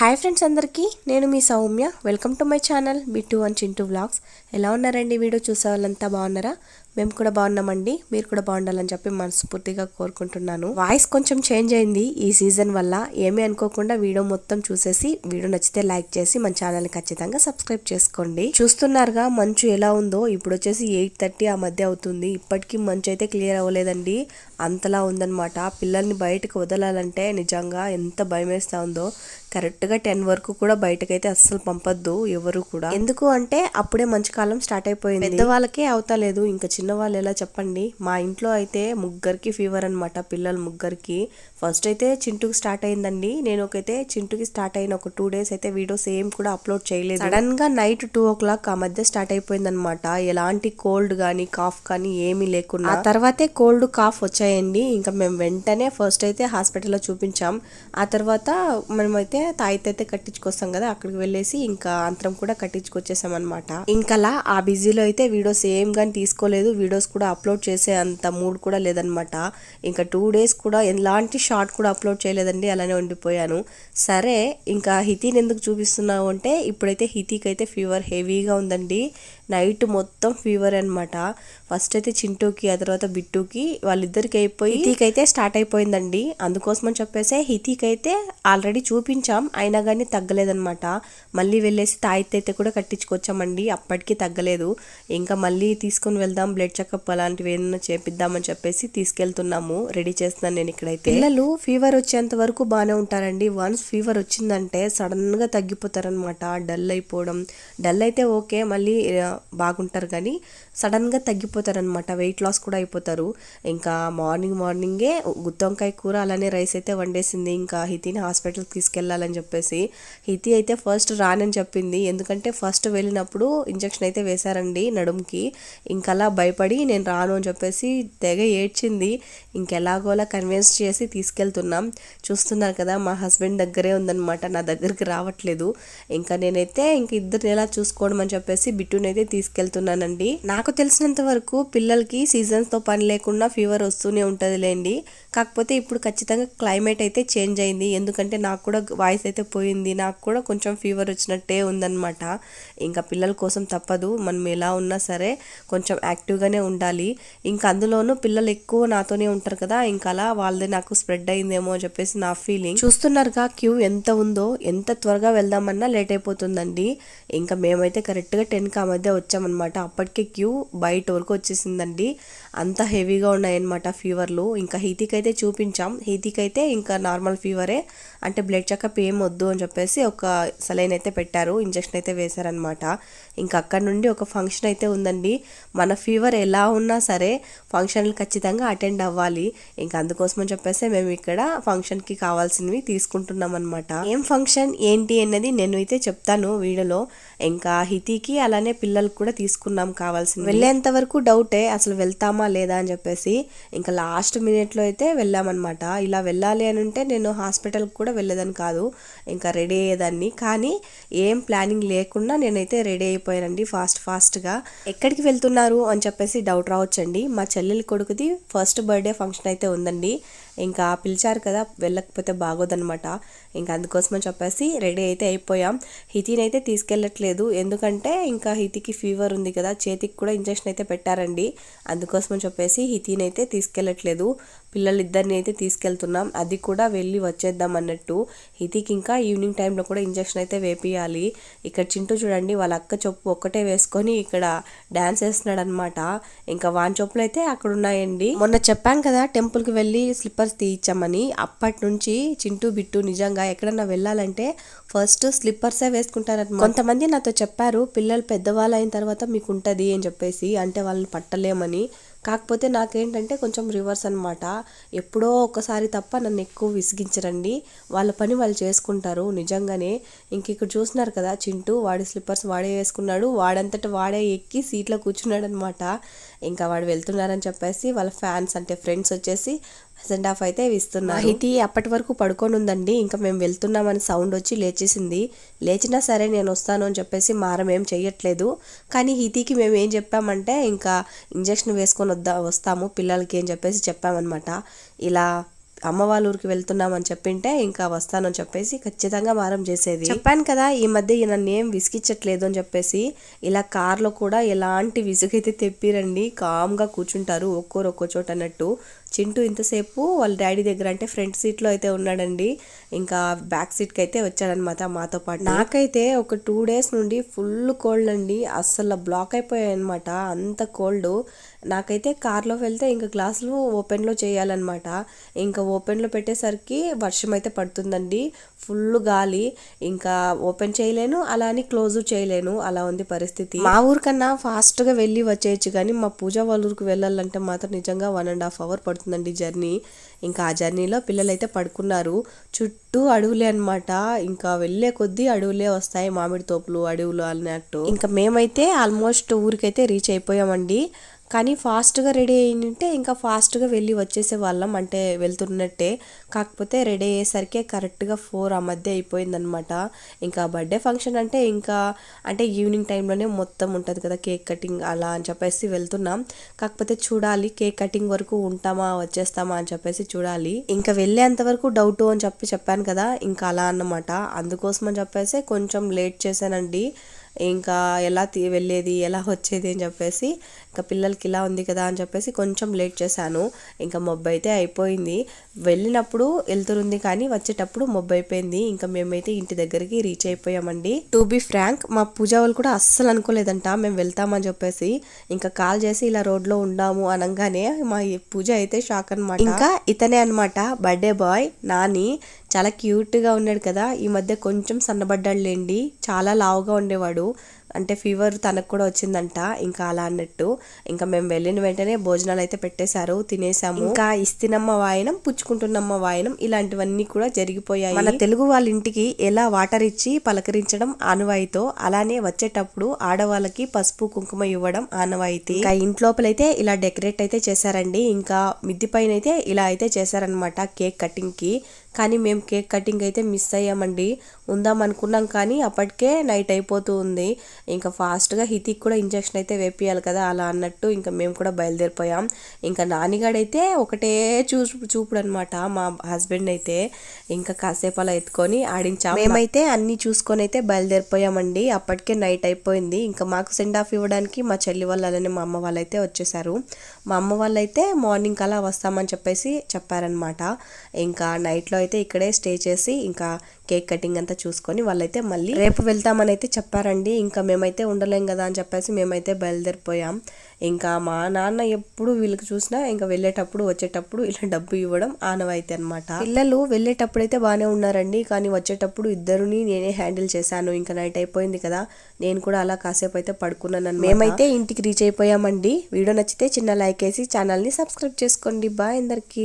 Hi friends అందరికీ నేను మీ Soumya. Welcome to my channel bid two one Chintu vlogs ఎలా ఉన్నారండి? వీడియో చూసే వాళ్ళంతా బాగున్నారా? మేము కూడా బాగున్నామండి. మీరు కూడా బాగుండాలని చెప్పి మనస్ఫూర్తిగా కోరుకుంటున్నాను. వాయిస్ కొంచెం చేంజ్ అయింది ఈ సీజన్ వల్ల. ఏమీ అనుకోకుండా వీడియో మొత్తం చూసేసి వీడియో నచ్చితే లైక్ చేసి మన ఛానల్ని ఖచ్చితంగా సబ్స్క్రైబ్ చేసుకోండి. చూస్తున్నారుగా మంచు ఎలా ఉందో. ఇప్పుడు వచ్చేసి ఎయిట్ థర్టీ ఆ మధ్య అవుతుంది. ఇప్పటికీ మంచు అయితే క్లియర్ అవ్వలేదండి. అంతలా ఉందన్నమాట. పిల్లల్ని బయటకు వదలాలంటే నిజంగా ఎంత భయం ఉందో. కరెక్ట్గా టెన్ వరకు కూడా బయటకైతే అస్సలు పంపొద్దు ఎవరు కూడా. ఎందుకు అంటే అప్పుడే మంచి కాలం స్టార్ట్ అయిపోయింది. పెద్దవాళ్ళకే అవుతలేదు ఇంకా చిన్న వాళ్ళు ఎలా చెప్పండి? మా ఇంట్లో అయితే ముగ్గురికి ఫీవర్ అన్నమాట పిల్లలు ముగ్గురికి. ఫస్ట్ అయితే చింటూకి స్టార్ట్ అయిందండి. నేను ఒకైతే చింటుకి స్టార్ట్ అయిన ఒక టూ డేస్ అయితే వీడియోస్ సేమ్ కూడా అప్లోడ్ చేయలేదు. సడన్గా నైట్ టూ ఓ క్లాక్ ఆ మధ్య స్టార్ట్ అయిపోయిందనమాట ఎలాంటి కోల్డ్ కానీ కాఫ్ కానీ ఏమీ లేకుండా ఆ తర్వాతే కోల్డ్ కాఫ్ వచ్చాయండి. ఇంకా మేము వెంటనే ఫస్ట్ అయితే హాస్పిటల్లో చూపించాం. ఆ తర్వాత మనమైతే తాయిత్ అయితే కట్టించుకొస్తాం కదా అక్కడికి వెళ్ళేసి ఇంకా అంతరం కూడా కట్టించుకొచ్చేసాం అనమాట ఇంకలా ఆ బిజీలో అయితే వీడియోస్ ఏం కానీ తీసుకోలేదు వీడియోస్ కూడా అప్లోడ్ చేసే అంత మూడ్ కూడా లేదనమాట ఇంకా టూ డేస్ కూడా ఎలాంటి షార్ట్ కూడా అప్లోడ్ చేయలేదండి అలానే ఉండిపోయాను. సరే ఇంకా హితీని ఎందుకు చూపిస్తున్నావు అంటే ఇప్పుడైతే హితీకి అయితే ఫీవర్ హెవీగా ఉందండి. నైట్ మొత్తం ఫీవర్ అన్నమాట. ఫస్ట్ అయితే చింటూకి ఆ తర్వాత బిట్టుకి వాళ్ళిద్దరికి అయిపోయి హితీకి అయితే స్టార్ట్ అయిపోయిందండి. అందుకోసం అని చెప్పేసి హితీకి అయితే ఆల్రెడీ చూపించాం. అయినా కానీ తగ్గలేదన్నమాట. మళ్ళీ వెళ్ళేసి తాయిత్ అయితే కూడా కట్టించుకొచ్చామండి. అప్పటికి తగ్గలేదు. ఇంకా మళ్ళీ తీసుకొని వెళ్దాం బ్లడ్ చెకప్ అలాంటివి ఏదైనా చేపిద్దామని చెప్పేసి తీసుకెళ్తున్నాము. రెడీ చేస్తున్నాను నేను ఇక్కడైతే. పిల్లలు ఫీవర్ వచ్చేంత వరకు బాగానే ఉంటారండి. వన్స్ ఫీవర్ వచ్చిందంటే సడన్గా తగ్గిపోతారనమాట డల్ అయిపోవడం. డల్ అయితే ఓకే. మళ్ళీ బాగుంటారు కానీ సడన్గా తగ్గిపోతారనమాట వెయిట్ లాస్ కూడా అయిపోతారు. ఇంకా మార్నింగ్ మార్నింగే గుత్తొంకాయ కూర అలానే రైస్ అయితే వండేసింది. ఇంకా హితిని హాస్పిటల్కి తీసుకెళ్ళాలని చెప్పేసి. హితి అయితే ఫస్ట్ రానని చెప్పింది. ఎందుకంటే ఫస్ట్ వెళ్ళినప్పుడు ఇంజక్షన్ అయితే వేశారండి నడుముకి. ఇంకలా భయపడి నేను రాను అని చెప్పేసి తెగ ఏడ్చింది. ఇంకెలాగోలా కన్విన్స్ చేసి తీసుకెళ్తున్నాం. చూస్తున్నారు కదా మా హస్బెండ్ దగ్గరే ఉందనమాట నా దగ్గరికి రావట్లేదు. ఇంకా నేనైతే ఇంక ఇద్దరిని ఎలా చూసుకోవడం అని చెప్పేసి బిట్టునైతే తీసుకెళ్తున్నానండి. నాకు తెలిసినంత వరకు పిల్లలకి సీజన్స్తో పని లేకుండా ఫీవర్ వస్తూనే ఉంటుందిలేండి. కాకపోతే ఇప్పుడు ఖచ్చితంగా క్లైమేట్ అయితే చేంజ్ అయింది. ఎందుకంటే నాకు కూడా వాయిస్ అయితే పోయింది. నాకు కూడా కొంచెం ఫీవర్ వచ్చినట్టే ఉందన్నమాట. ఇంకా పిల్లల కోసం తప్పదు. మనం ఎలా ఉన్నా సరే కొంచెం యాక్టివ్గానే ఉండాలి. ఇంకా అందులోనూ పిల్లలు ఎక్కువ నాతోనే ఉంటారు కదా. ఇంకా అలా వాళ్ళది నాకు స్ప్రెడ్ అయిందేమో అని చెప్పేసి నా ఫీలింగ్. చూస్తున్నారుగా క్యూ ఎంత ఉందో ఎంత త్వరగా వెళ్దామన్నా లేట్ అయిపోతుందండి. ఇంకా మేమైతే కరెక్ట్గా టెన్కి ఆ మధ్య వచ్చామన్నమాట. అప్పటికే క్యూ బయట వరకు వచ్చేసిందండి. అంత హెవీగా ఉన్నాయన్నమాట ఫీవర్లు. ఇంకా హీతికి అయితే చూపించాం. హీతికి అయితే ఇంకా నార్మల్ ఫీవరే. అంటే బ్లడ్ చెకప్ ఏం వద్దు అని చెప్పేసి ఒక సలైన్ అయితే పెట్టారు. ఇంజక్షన్ అయితే వేశారనమాట ఇంకా అక్కడ నుండి ఒక ఫంక్షన్ అయితే ఉందండి. మన ఫీవర్ ఎలా ఉన్నా సరే ఫంక్షన్లు ఖచ్చితంగా అటెండ్ అవ్వాలి. ఇంకా అందుకోసం అని చెప్పేసి మేము ఇక్కడ ఫంక్షన్కి కావాల్సినవి తీసుకుంటున్నాం అనమాట ఏం ఫంక్షన్ ఏంటి అన్నది నేను అయితే చెప్తాను వీడియోలో. ఇంకా హితికి అలానే పిల్లలకు కూడా తీసుకున్నాం కావాల్సింది. వెళ్ళేంత వరకు డౌటే అసలు వెళ్తామా లేదా అని చెప్పేసి ఇంకా లాస్ట్ మినిట్లో అయితే వెళ్ళామన్నమాట. ఇలా వెళ్ళాలి అని ఉంటే నేను హాస్పిటల్కి కూడా వెళ్ళేదని కాదు ఇంకా రెడీ అయ్యేదాన్ని. కానీ ఏం ప్లానింగ్ లేకుండా నేనైతే రెడీ అయిపోయానండి ఫాస్ట్ ఫాస్ట్గా ఎక్కడికి వెళ్తున్నారు అని చెప్పేసి డౌట్ రావచ్చండి. మా చెల్లెలి కొడుకుది ఫస్ట్ బర్త్డే ఫంక్షన్ అయితే ఉందండి. ఇంకా పిలిచారు కదా వెళ్ళకపోతే బాగోదన్నమాట. ఇంకా అందుకోసం అని చెప్పేసి రెడీ అయితే అయిపోయాం. హితిని అయితే తీసుకెళ్ళట్లేదు. ఎందుకంటే ఇంకా హితికి ఫీవర్ ఉంది కదా చేతికి కూడా ఇంజెక్షన్ అయితే పెట్టారండి. అందుకోసం అని చెప్పేసి హితిని అయితే తీసుకెళ్ళట్లేదు. పిల్లలు ఇద్దరిని అయితే తీసుకెళ్తున్నాం. అది కూడా వెళ్ళి వచ్చేద్దాం అన్నట్టు. హితికి ఇంకా ఈవినింగ్ టైంలో కూడా ఇంజెక్షన్ అయితే వేపియాలి ఇక్కడ చింటూ చూడండి వాళ్ళ అక్క చొప్పు ఒక్కటే వేసుకొని ఇక్కడ డ్యాన్స్ వేస్తున్నాడు అనమాట ఇంకా వాన్ చొప్పులు అయితే అక్కడ ఉన్నాయండి మొన్న చెప్పాం కదా టెంపుల్కి వెళ్ళి స్లిప్పర్స్ తీయించామని అప్పటి నుంచి చింటూ బిట్టు నిజంగా ఎక్కడన్నా వెళ్ళాలంటే ఫస్ట్ స్లిప్పర్సే వేసుకుంటారు కొంతమంది నాతో చెప్పారు పిల్లలు పెద్దవాళ్ళు అయిన తర్వాత మీకు ఉంటది అని చెప్పేసి అంటే వాళ్ళని పట్టలేమని. కాకపోతే నాకేంటంటే కొంచెం రివర్స్ అనమాట ఎప్పుడో ఒకసారి తప్ప నన్ను ఎక్కువ విసిగించరండి. వాళ్ళ పని వాళ్ళు చేసుకుంటారు నిజంగానే. ఇంక ఇక్కడ చూస్తున్నారు కదా చింటూ వాడి స్లిప్పర్స్ వాడే వేసుకున్నాడు. వాడంతట వాడే ఎక్కి సీట్లో కూర్చున్నాడు అనమాట ఇంకా వాడు వెళ్తున్నారని చెప్పేసి వాళ్ళ ఫ్యాన్స్ అంటే ఫ్రెండ్స్ వచ్చేసి సెండ్ ఆఫ్ అయితే ఇస్తున్నారు. హితి అప్పటి వరకు పడుకొని ఉందండి. ఇంకా మేము వెళ్తున్నామని సౌండ్ వచ్చి లేచేసింది. లేచినా సరే నేను వస్తాను అని చెప్పేసి మారం ఏం చెయ్యట్లేదు. కానీ హితికి మేము ఏం చెప్పామంటే ఇంకా ఇంజక్షన్ వేసుకొని వద్దా వస్తాము పిల్లలకి అని చెప్పేసి చెప్పామన్నమాట. ఇలా అమ్మ వాళ్ళ ఊరికి వెళ్తున్నామని చెప్పింటే ఇంకా వస్తానని చెప్పేసి ఖచ్చితంగా మారం చేసేది. చెప్పాను కదా ఈ మధ్య ఈయన నన్ను ఏం విసిగిచ్చట్లేదు అని చెప్పేసి ఇలా కార్లో కూడా ఎలాంటి విసుగైతే తెప్పిరండి కామ్గా కూర్చుంటారు ఒక్కోరు ఒక్కో చోట అన్నట్టు. చింటూ ఇంతసేపు వాళ్ళ డాడీ దగ్గర అంటే ఫ్రంట్ సీట్లో అయితే ఉన్నాడండి. ఇంకా బ్యాక్ సీట్కి అయితే వచ్చాడనమాట మాతో పాటు. నాకైతే ఒక టూ డేస్ నుండి ఫుల్ కోల్డ్ అండి. అస్సలు బ్లాక్ అయిపోయాయి అనమాట అంత కోల్డ్. నాకైతే కార్లో వెళ్తే ఇంకా గ్లాసులు ఓపెన్లో చేయాలన్నమాట. ఇంకా ఓపెన్లో పెట్టేసరికి వర్షం అయితే పడుతుందండి. ఫుల్ గాలి. ఇంకా ఓపెన్ చేయలేను అలా అని క్లోజ్ చేయలేను. అలా ఉంది పరిస్థితి. మా ఊరికన్నా ఫాస్ట్గా వెళ్ళి వచ్చేయచ్చు కానీ మా పూజ వాళ్ళ ఊరికి వెళ్ళాలంటే మాత్రం నిజంగా వన్ అండ్ హాఫ్ అవర్ పడుతుంది. పడుతుందండి జర్నీ. ఇంకా ఆ జర్నీలో పిల్లలు అయితే పడుకున్నారు. చుట్టూ అడవులే అనమాట ఇంకా వెళ్ళే కొద్దీ అడవులే వస్తాయి మామిడి తోపులు అడవులు అన్నట్టు. ఇంకా మేమైతే ఆల్మోస్ట్ ఊరికైతే రీచ్ అయిపోయామండి. కానీ ఫాస్ట్గా రెడీ అయ్యింటే ఇంకా ఫాస్ట్గా వెళ్ళి వచ్చేసే వాళ్ళం. అంటే వెళ్తున్నట్టే. కాకపోతే రెడీ అయ్యేసరికి కరెక్ట్గా ఫోర్ ఆ మధ్య అయిపోయిందనమాట ఇంకా బర్త్డే ఫంక్షన్ అంటే ఇంకా అంటే ఈవినింగ్ టైంలోనే మొత్తం ఉంటుంది కదా కేక్ కటింగ్ అలా అని చెప్పేసి వెళ్తున్నాం. కాకపోతే చూడాలి కేక్ కటింగ్ వరకు ఉంటామా వచ్చేస్తామా అని చెప్పేసి చూడాలి. ఇంకా వెళ్ళేంత వరకు డౌట్ అని చెప్పి చెప్పాను కదా ఇంకా అలా అన్నమాట. అందుకోసం అని చెప్పేసి కొంచెం లేట్ చేశానండి. ఇంకా ఎలా తీ వెళ్ళేది ఎలా వచ్చేది అని చెప్పేసి ఇంకా పిల్లలకి ఇలా ఉంది కదా అని చెప్పేసి కొంచెం లేట్ చేశాను. ఇంకా మొబ్బు అయితే అయిపోయింది. వెళ్ళినప్పుడు వెళ్తురుంది కానీ వచ్చేటప్పుడు మొబ్బు అయిపోయింది. ఇంకా మేమైతే ఇంటి దగ్గరికి రీచ్ అయిపోయామండి. టు బి ఫ్రాంక్ మా పూజ వాళ్ళు కూడా అస్సలు అనుకోలేదంట మేము వెళ్తామని చెప్పేసి. ఇంకా కాల్ చేసి ఇలా రోడ్లో ఉండాము అనగానే మా పూజ అయితే షాక్ అనమాట ఇంకా ఇతనే అనమాట బర్త్డే బాయ్ నాని చాలా క్యూట్గా ఉన్నాడు కదా ఈ మధ్య కొంచెం సన్నబడ్డాడు లేండి చాలా లావుగా ఉండేవాడు అంటే ఫీవర్ తనకు కూడా వచ్చిందంట ఇంకా అలా అన్నట్టు. ఇంకా మేము వెళ్ళిన వెంటనే భోజనాలు అయితే పెట్టేశారు తినేసాము ఇంకా ఇస్తినమ్మ వాయనం పుచ్చుకుంటున్నమ్మ వాయనం ఇలాంటివన్నీ కూడా జరిగిపోయాయి. మన తెలుగు వాళ్ళ ఇంటికి ఎలా వాటర్ ఇచ్చి పలకరించడం ఆనవాయితో అలానే వచ్చేటప్పుడు ఆడవాళ్ళకి పసుపు కుంకుమ ఇవ్వడం ఆనవాయితీ. ఇంకా ఇంట్లోపలైతే ఇలా డెకరేట్ అయితే చేశారండి. ఇంకా మిద్ది పైన అయితే ఇలా అయితే చేశారనమాట కేక్ కటింగ్కి కానీ మేము కేక్ కటింగ్ అయితే మిస్ అయ్యామండి. ఉందాం అనుకున్నాం కానీ అప్పటికే నైట్ అయిపోతూ ఉంది. ఇంకా ఫాస్ట్గా హితిక్ కూడా ఇంజక్షన్ అయితే వేపియాలి కదా అలా అన్నట్టు ఇంకా మేము కూడా బయలుదేరిపోయాం. ఇంకా నానిగాడైతే ఒకటే చూపు చూపుడు అనమాట మా హస్బెండ్ అయితే. ఇంకా కాసేపు అలా ఎత్తుకొని ఆడించాం. మేమైతే అన్నీ చూసుకొని అయితే బయలుదేరిపోయామండి. అప్పటికే నైట్ అయిపోయింది. ఇంకా మాకు సెండ్ ఆఫ్ ఇవ్వడానికి మా చెల్లి వాళ్ళు అలానే మా అమ్మ వాళ్ళు అయితే వచ్చేసారు. మా అమ్మ వాళ్ళు అయితే మార్నింగ్ అలా వస్తామని చెప్పేసి చెప్పారనమాట ఇంకా నైట్లో అయితే ఇక్కడే స్టే చేసి ఇంకా కేక్ కటింగ్ అంతా చూసుకొని వాళ్ళైతే మళ్ళీ రేపు వెళ్తామని అయితే చెప్పారండి. ఇంకా మేమైతే ఉండలేం కదా అని చెప్పేసి మేమైతే బయలుదేరిపోయాం. ఇంకా మా నాన్న ఎప్పుడు వీళ్ళకి చూసినా ఇంకా వెళ్ళేటప్పుడు వచ్చేటప్పుడు ఇలా డబ్బు ఇవ్వడం ఆనవాయితీ అనమాట పిల్లలు వెళ్ళేటప్పుడు అయితే బాగానే ఉన్నారండి. కానీ వచ్చేటప్పుడు ఇద్దరుని నేనే హ్యాండిల్ చేశాను. ఇంకా నైట్ అయిపోయింది కదా. నేను కూడా అలా కాసేపు అయితే పడుకున్నాను మేమైతే ఇంటికి రీచ్ అయిపోయామండి. వీడియో నచ్చితే చిన్న లైక్ వేసి ఛానల్ని సబ్స్క్రైబ్ చేసుకోండి. బాయ్ అందరికి.